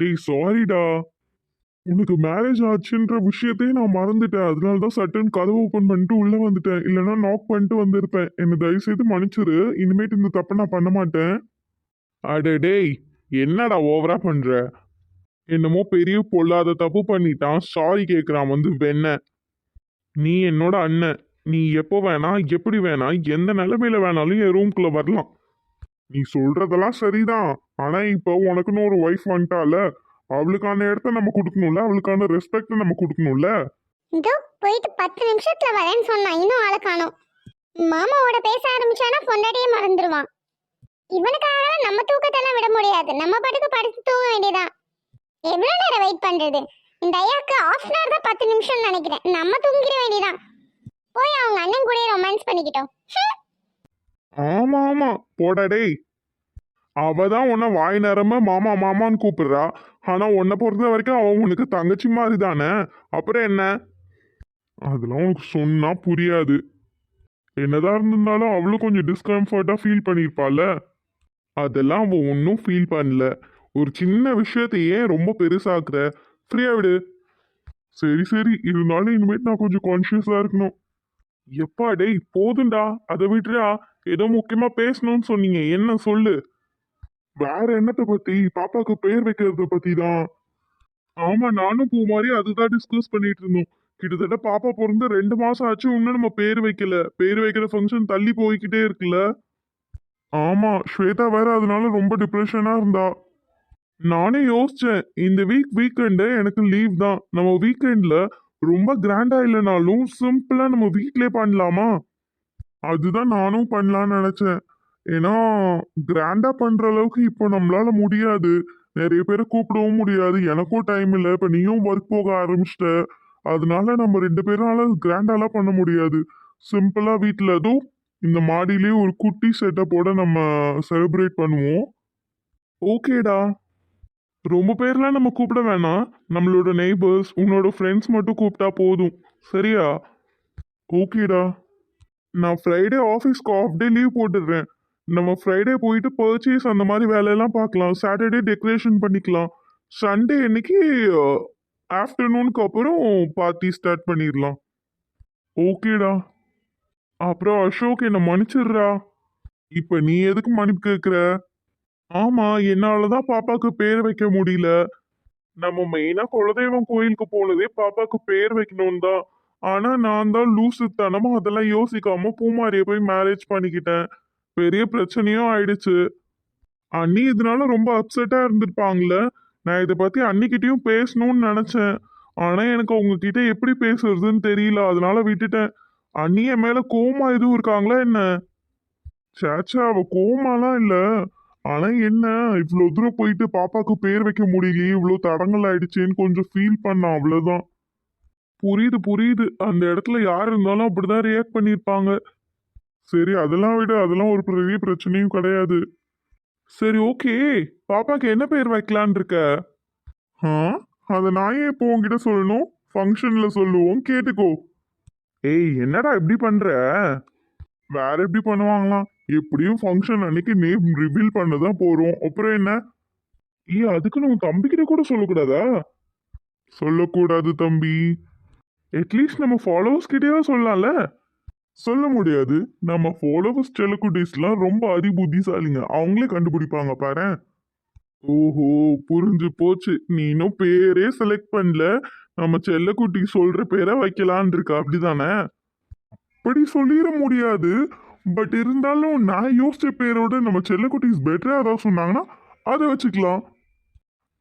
டேய் சாரிடா உனக்கு மேரேஜ் ஆச்சுன்ற விஷயத்தையே நான் மறந்துட்டேன். அதனால தான் சட்டன் கதவு ஓப்பன் பண்ணிட்டு உள்ளே வந்துட்டேன். இல்லைன்னா நாக் பண்ணிட்டு வந்திருப்பேன். என்னை தயவு செய்து மன்னிச்சிரு. இனிமேட்டு இந்த தப்பை நான் பண்ண மாட்டேன். அட டேய் என்னடா ஓவரா பண்ணுற என்னமோ பெரிய பொல்லாத தப்பு பண்ணிட்டான். சாரி கேட்குறான் வந்து வெண்ண. நீ என்னோட அண்ணன். நீ எப்போ வேணா எப்படி வேணா எந்த நிலைமையில வேணாலும் என் ரூம்குள்ளே வரலாம். நீ சொல்றதெல்லாம் சரிதான். ஆனா இப்போ உனக்குன்னு ஒரு ஒய்ஃப் வந்துட்டால அவளுக்கான இடத்த நம்ம கொடுக்கணும்ல? அவளுக்கான ரெஸ்பெக்ட் நம்ம கொடுக்கணும்ல? இதோ போயிட்டு பத்து நிமிஷத்துல வரேன்னு சொன்னான். இன்னும் ஆளை காணோம். மாமாவோட பேச ஆரம்பிச்சானா பொண்டாட்டியே மறந்துடுவான் இவனுக்காக நம்ம தூக்கத்தெல்லாம் விட முடியாது. நம்ம பாட்டுக்கு படுத்து தூங்க வேண்டியதான் எவ்வளவு நேரம் வெயிட் பண்றது? இந்த ஐயாக்கு ஆஃப் அன் தான் பத்து நிமிஷம் நினைக்கிறேன். நம்ம தூங்கிட வேண்டியதான் போய் அவங்க அண்ணன் கூட ரொமான்ஸ் பண்ணிக்கிட்டோம். ஆமா ஆமா. போடா டேய். அவ தான் உன்னை வாய் நேரமா மாமா மாமான்னு கூப்பிடுறா. ஆனா உன்னை பொறுத்த வரைக்கும் அவன் உனக்கு தங்கச்சி மாதிரி தானே அப்புறம் என்ன? அதெல்லாம் உனக்கு சொன்னா புரியாது. என்னதான் இருந்திருந்தாலும் அவளும் கொஞ்சம் டிஸ்கம்ஃபர்ட்டா ஃபீல் பண்ணியிருப்பாள் அதெல்லாம் அவன் ஒன்றும் ஃபீல் பண்ணல. ஒரு சின்ன விஷயத்த ஏன் ரொம்ப பெருசாக்குற. ஃப்ரீயா விடு. சரி சரி. இருந்தாலும் இனிமேட்டு நான் கொஞ்சம் கான்ஷியஸாக இருக்கணும். எப்பா டேய் அதை விட்டுறா. ஏதோ முக்கியமா பேசணும்னு சொன்னீங்க. என்ன சொல்லு. வேற என்னத்தை பத்தி? பாப்பாக்கு பெயர் வைக்கிறத பத்தி தான் ஆமா நானும் பூ மாதிரி அதுதான் டிஸ்கஸ் பண்ணிட்டு இருந்தோம். கிட்டத்தட்ட பாப்பா பிறந்து ரெண்டு மாசம் ஆச்சு இன்னும் நம்ம பேர் வைக்கல. பேர் வைக்கிற ஃபங்க்ஷன் தள்ளி போய்கிட்டே இருக்குல்ல? ஆமா ஸ்வேதா வேற அதனால ரொம்ப டிப்ரெஷனா இருந்தா. நானே யோசிச்சேன் இந்த வீக் வீக்கெண்டு எனக்கு லீவ் தான். நம்ம வீக்கெண்ட்ல ரொம்ப கிராண்டா இல்லைனாலும் சிம்பிளா நம்ம வீட்லயே பண்ணலாமா? அதுதான் நானும் பண்ணலாம்னு நினைச்சேன். ஏன்னா கிராண்டா பண்ற அளவுக்கு இப்போ நம்மளால முடியாது. நிறைய பேரை கூப்பிடவும் முடியாது. எனக்கும் டைம் இல்லை. இப்போ நீயும் ஒர்க் போக ஆரம்பிச்சிட்ட. அதனால நம்ம ரெண்டு பேரால கிராண்டாலாம் பண்ண முடியாது. சிம்பிளா வீட்டில் அதுவும் இந்த மாடியிலே ஒரு குட்டி செட்டப்போட நம்ம செலிப்ரேட் பண்ணுவோம். ஓகேடா ரொம்ப பேர்லாம் நம்ம கூப்பிட வேணாம். நம்மளோட நெய்பர்ஸ் உன்னோட ஃப்ரெண்ட்ஸ் மட்டும் கூப்பிட்டா போதும். சரியா? ஓகேடா நான் ஃப்ரைடே ஆஃபீஸ்க்கு ஆஃப் டே லீவ் போட்டுடுறேன். நம்ம ஃப்ரைடே போயிட்டு பர்ச்சேஸ் அந்த மாதிரி வேலையெல்லாம் பார்க்கலாம். சாட்டர்டே டெக்கரேஷன் பண்ணிக்கலாம். சண்டே அன்னைக்கு ஆஃப்டர்நூனுக்கு அப்புறம் பார்ட்டி ஸ்டார்ட் பண்ணிடலாம். ஓகேடா அப்புறம் அசோக் என்னை மன்னிச்சிடுறா. இப்போ நீ எதுக்கு மன்னிப்பு கேட்குற ஆமாம் என்னால் தான் பாப்பாவுக்கு பேர் வைக்க முடியல. நம்ம மெயினாக குலதெய்வம் கோயிலுக்கு போனதே பாப்பாவுக்கு பேர் வைக்கணும்னு தான் ஆனால் நான் தான் லூசுத்தனமாக அதெல்லாம் யோசிக்காமல் பூமாரியை போய் மேரேஜ் பண்ணிக்கிட்டேன். பெரிய பிரச்சனையும் ஆயிடுச்சு. அண்ணி இதனால ரொம்ப அப்செட்டாக இருந்திருப்பாங்கல்ல. நான் இதை பற்றி அன்னிக்கிட்டேயும் பேசணும்னு நினச்சேன். ஆனால் எனக்கு உங்ககிட்ட எப்படி பேசுறதுன்னு தெரியல. அதனால விட்டுட்டேன். அண்ணி என் மேலே கோமா எதுவும் இருக்காங்களா என்ன? சேச்சா அவள் கோமாலாம் இல்லை. ஆனால் என்ன? இவ்வளோ தூரம் போயிட்டு பாப்பாவுக்கு பேர் வைக்க முடியலையே. இவ்வளோ தடங்கள் ஆயிடுச்சேன்னு கொஞ்சம் ஃபீல் பண்ணான் அவ்வளோதான் புரியுது புரியுது. அந்த இடத்துல யார் இருந்தாலும் அப்படிதான் ரியாக்ட் பண்ணியிருப்பாங்க. சரி அதெல்லாம் விட. அதெல்லாம் ஒரு பெரிய பிரச்சனையும் கிடையாது. சரி ஓகே. பாப்பாக்கு என்ன பேர் வைக்கலான் இருக்க? ஆ? அதை நான் ஏன் இப்போ உங்ககிட்ட சொல்லணும்? ஃபங்க்ஷனில் சொல்லுவோம் கேட்டுக்கோ. ஏய் என்னடா இப்படி பண்ணுற வேற எப்படி பண்ணுவாங்களாம்? எப்படியும் ஃபங்க்ஷன் அன்னைக்கு நேம் ரிவீல் பண்ண தான் போகிறோம் அப்புறம் என்ன? ஏ அதுக்கு உன் தம்பிக்கிட்ட கூட சொல்லக்கூடாதா? சொல்லக்கூடாது தம்பி. அட்லீஸ்ட் நம்ம ஃபாலோவர்ஸ் கிட்டேயே சொல்லலாம்ல. சொல்ல முடியாது. நம்ம ஃபாலோவர்ஸ் செல்லக்குட்டீஸ்லாம் ரொம்ப அறிபுத்திசாலிங்க. அவங்களே கண்டுபிடிப்பாங்க பாரு ஓஹோ புரிஞ்சு போச்சு. நீ இன்னும் பேரே செலக்ட் பண்ணல. நம்ம செல்லக்குட்டி சொல்கிற பேரை வைக்கலான் இருக்க அப்படிதானே? அப்படி சொல்லிட முடியாது. பட் இருந்தாலும் நான் யோசிச்ச பேரோட நம்ம செல்லக்குட்டீஸ் பெட்டராக ஏதாவது சொன்னாங்கன்னா அதை வச்சுக்கலாம்.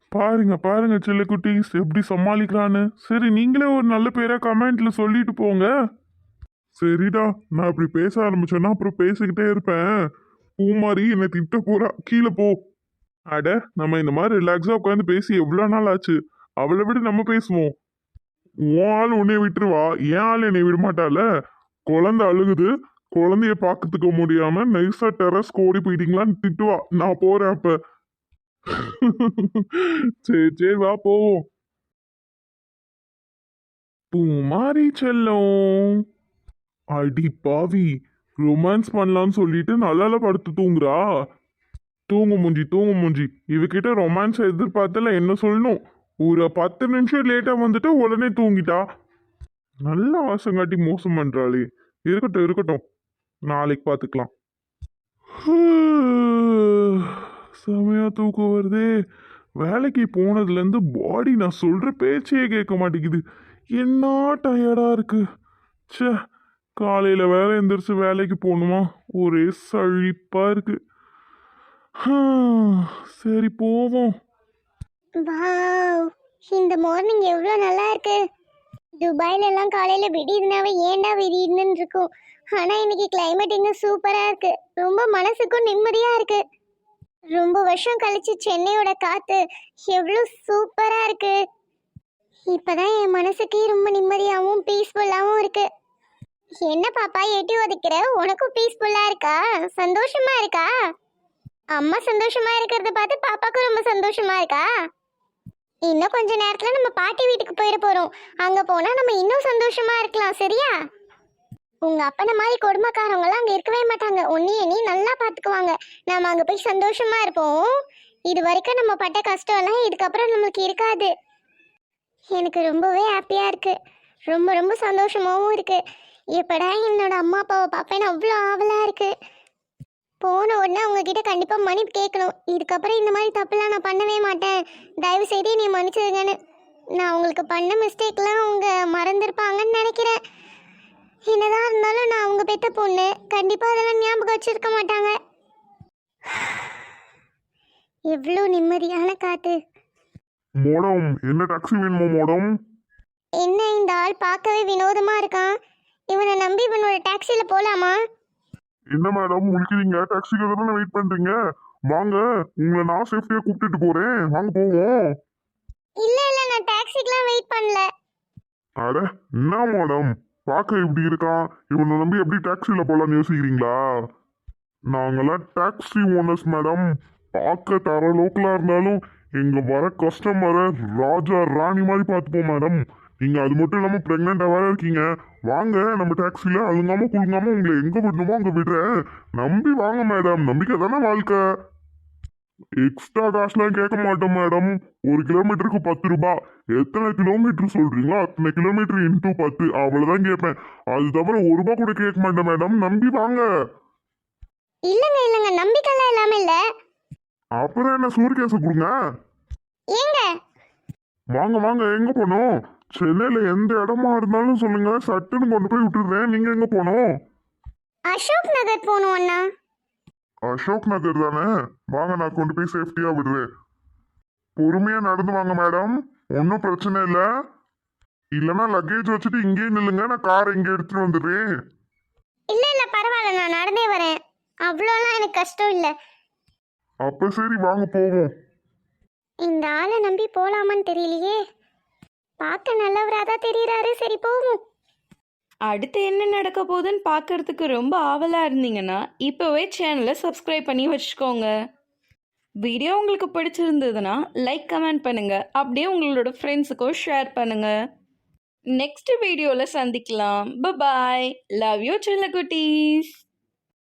பாருங்க பாருங்க செல்லக்குட்டிஸ் எப்படி சமாளிக்கிறான்னு. சரி நீங்களே ஒரு நல்ல பேராக கமெண்ட்ல சொல்லிட்டு போங்க. சரிடா நான் இப்படி பேச ஆரம்பிச்சேன்னா அப்புறம் பேசிக்கிட்டே இருப்பேன். பூ மாதிரி என்னை திட்ட போறா. கீழே போ. அட நம்ம இந்த மாதிரி ரிலாக்ஸாக உட்காந்து பேசி எவ்வளோ நாள் ஆச்சு? அவளை விட நம்ம பேசுவோம். உன் ஆள் உன்னை விட்டுருவா. என் ஆள் என்னை விட மாட்டால குழந்தை அழுகுது. குழந்தைய பார்க்கத்துக்க முடியாம நைஸா டெரஸ் ஓடி போயிட்டீங்களான்னு திட்டுவா. நான் போறேன் அப்ப. சரி சரி வா போவோம். பூமாரி செல்லும். அடி பாவி ரொமான்ஸ் பண்ணலாம்னு சொல்லிட்டு நல்லால படுத்து தூங்குறா. தூங்கு மூஞ்சி தூங்கு மூஞ்சி. இவகிட்ட ரொமான்ஸ் எதிர்பார்த்தல என்ன சொல்லணும்? ஒரு பத்து நிமிஷம் லேட்டாக வந்துட்டு உடனே தூங்கிட்டா. நல்ல காட்டி மோசம் பண்ணுறாளே இருக்கட்டும் இருக்கட்டும். நாளைக்கு பார்த்துக்கலாம் செமையாக தூக்கம் வருதே. வேலைக்கு போனதுலேருந்து பாடி நான் சொல்கிற பேச்சையே கேட்க மாட்டேங்குது. என்ன டயர்டாக இருக்கு. சே காலையில் வேலை எந்திரிச்சு வேலைக்கு போகணுமா? ஒரே சழிப்பாக இருக்கு. சரி போவோம். வாவ் இந்த மார்னிங் எவ்வளோ நல்லா இருக்கு. துபாயில எல்லாம் காலையில விடியதுனாவே ஏண்டா விடியுதுன்னு இருக்கும். ஆனா இன்னைக்கு கிளைமேட் இங்க சூப்பரா இருக்கு. ரொம்ப மனசுக்கும் நிம்மதியா இருக்கு. ரொம்ப வருஷம் கழிச்சு சென்னையோட காத்து எவ்வளோ சூப்பரா இருக்கு. இப்பதான் என் மனசுக்கே ரொம்ப நிம்மதியாகவும் பீஸ்ஃபுல்லாகவும் இருக்கு. என்ன பாப்பா? எட்டி ஒதுக்கிற? உனக்கும் பீஸ்ஃபுல்லா இருக்கா? சந்தோஷமா இருக்கா? அம்மா சந்தோஷமா இருக்கிறத பார்த்து பாப்பாக்கும் ரொம்ப சந்தோஷமா இருக்கா? இன்னும் கொஞ்ச நேரத்துல நம்ம பாட்டி வீட்டுக்கு போயிட போறோம். அங்க போனா நம்ம இன்னும் சந்தோஷமா இருக்கலாம் சரியா? உங்க அப்பன மாதிரி கொடுமைக்காரவங்களாம் அங்க இருக்கவே மாட்டாங்க. உன்னைய நீ நல்லா பாத்துக்குவாங்க நாம அங்க போய் சந்தோஷமா இருப்போம். இது வரைக்கும் நம்ம பட்ட கஷ்டம் எல்லாம் இதுக்கப்புறம் நம்மளுக்கு இருக்காது. எனக்கு ரொம்பவே ஹாப்பியா இருக்கு. ரொம்ப ரொம்ப சந்தோஷமாவும் இருக்கு. எப்படா என்னோட அம்மா அப்பாவை பார்ப்பேன்னு அவ்வளோ ஆவலா இருக்கு. போன உடனே உங்ககிட்ட கண்டிப்பா மன்னிப்பு கேட்கணும். இதுக்கப்புறம் இந்த மாதிரி தப்புலாம் நான் பண்ணவே மாட்டேன். தயவு செய்து நீ மன்னிச்சிடுங்கன்னு நான் உங்களுக்கு பண்ண மிஸ்டேக்லாம் அவங்க மறந்துருப்பாங்கன்னு நினைக்கிறேன். என்னதான் இருந்தாலும் நான் அவங்க பெத்த பொண்ணு. கண்டிப்பா அதெல்லாம் ஞாபகம் வச்சிருக்க மாட்டாங்க. எவ்வளோ நிம்மதியான காத்து. மோடம் என்ன டாக்ஸி வேணுமோ மோடம்? என்ன இந்த ஆள் பார்க்கவே வினோதமா இருக்கான். இவனை நம்பி இவனோட டாக்ஸில போலாமா? என்ன மேடம் முழிக்கிறீங்க? டாக்ஸிக்கு தானே வெயிட் பண்றீங்க? வாங்க உங்களை நான் சேஃப்டியா கூப்பிட்டுட்டு போறேன். வாங்க போவோம். இல்ல இல்ல நான் டாக்ஸிக்கெல்லாம் வெயிட் பண்ணல. அட என்ன மேடம் பார்க்க இப்படி இருக்கான்? இவனை நம்பி எப்படி டாக்ஸில போலாம்னு யோசிக்கிறீங்களா? நாங்கெல்லாம் டாக்ஸி ஓனர்ஸ் மேடம் பார்க்க தர லோக்கலா இருந்தாலும் எங்க வர கஸ்டமரை ராஜா ராணி மாதிரி பார்த்துப்போம் மேடம் நீங்க அது மட்டும் இல்லாம பிரெக்னெண்டா வேற இருக்கீங்க. வாங்க நம்ம டாக்ஸில அழுங்காம குழுங்காம உங்களை எங்க விடணுமோ அங்க விடுறேன் நம்பி வாங்க மேடம் நம்பிக்கை தானே வாழ்க்கை? எக்ஸ்ட்ரா காசுலாம் கேட்க மாட்டோம் மேடம் ஒரு கிலோமீட்டருக்கு பத்து ரூபாய் எத்தனை கிலோமீட்டர் சொல்றீங்களோ அத்தனை கிலோமீட்டர் இன்டூ பத்து. அவ்வளவுதான் கேட்பேன். அது தவிர ஒரு ரூபாய் கூட கேட்க மாட்டேன் மேடம் நம்பி வாங்க. இல்லங்க இல்லங்க. நம்பிக்கைலாம் இல்லாம இல்ல. அப்புறம் என்ன சூர்கேச கொடுங்க. ஏங்க? வாங்க வாங்க. எங்க போனோம் சென்னையில எந்த இடமா இருந்தாலும் சொல்லுங்க. சட்டுன்னு கொண்டு போய் விட்டுடுறேன் நீங்க எங்க போனோம் அசோக் நகர் போகணும் அண்ணா. அசோக் நகர் தானே? வாங்க நான் கொண்டு போய் சேஃப்டியா விடுறேன். பொறுமையா நடந்து வாங்க மேடம் ஒன்றும் பிரச்சனை இல்லை. இல்லைன்னா லக்கேஜ் வச்சுட்டு இங்கேயே நில்லுங்க. நான் கார் இங்கே எடுத்துட்டு வந்துடுறேன். இல்ல இல்ல பரவாயில்ல. நான் நடந்தே வரேன். அவ்வளோலாம் எனக்கு கஷ்டம் இல்லை. அப்ப சரி வாங்க போவோம். இந்த ஆளை நம்பி போலாமான்னு தெரியலையே. பார்க்க நல்லவரா தான் தெரியறாரு. சரி போவோம். அடுத்து என்ன நடக்க போகுதுன்னு பார்க்கறதுக்கு ரொம்ப ஆவலாக இருந்தீங்கன்னா இப்போவே சேனலை சப்ஸ்கிரைப் பண்ணி வச்சுக்கோங்க. வீடியோ உங்களுக்கு பிடிச்சிருந்ததுன்னா லைக் கமெண்ட் பண்ணுங்கள் அப்படியே உங்களோட ஃப்ரெண்ட்ஸுக்கும் ஷேர் பண்ணுங்கள் நெக்ஸ்ட் வீடியோவில் சந்திக்கலாம். பாய் லவ் யூ சில்ல குட்டீஸ்.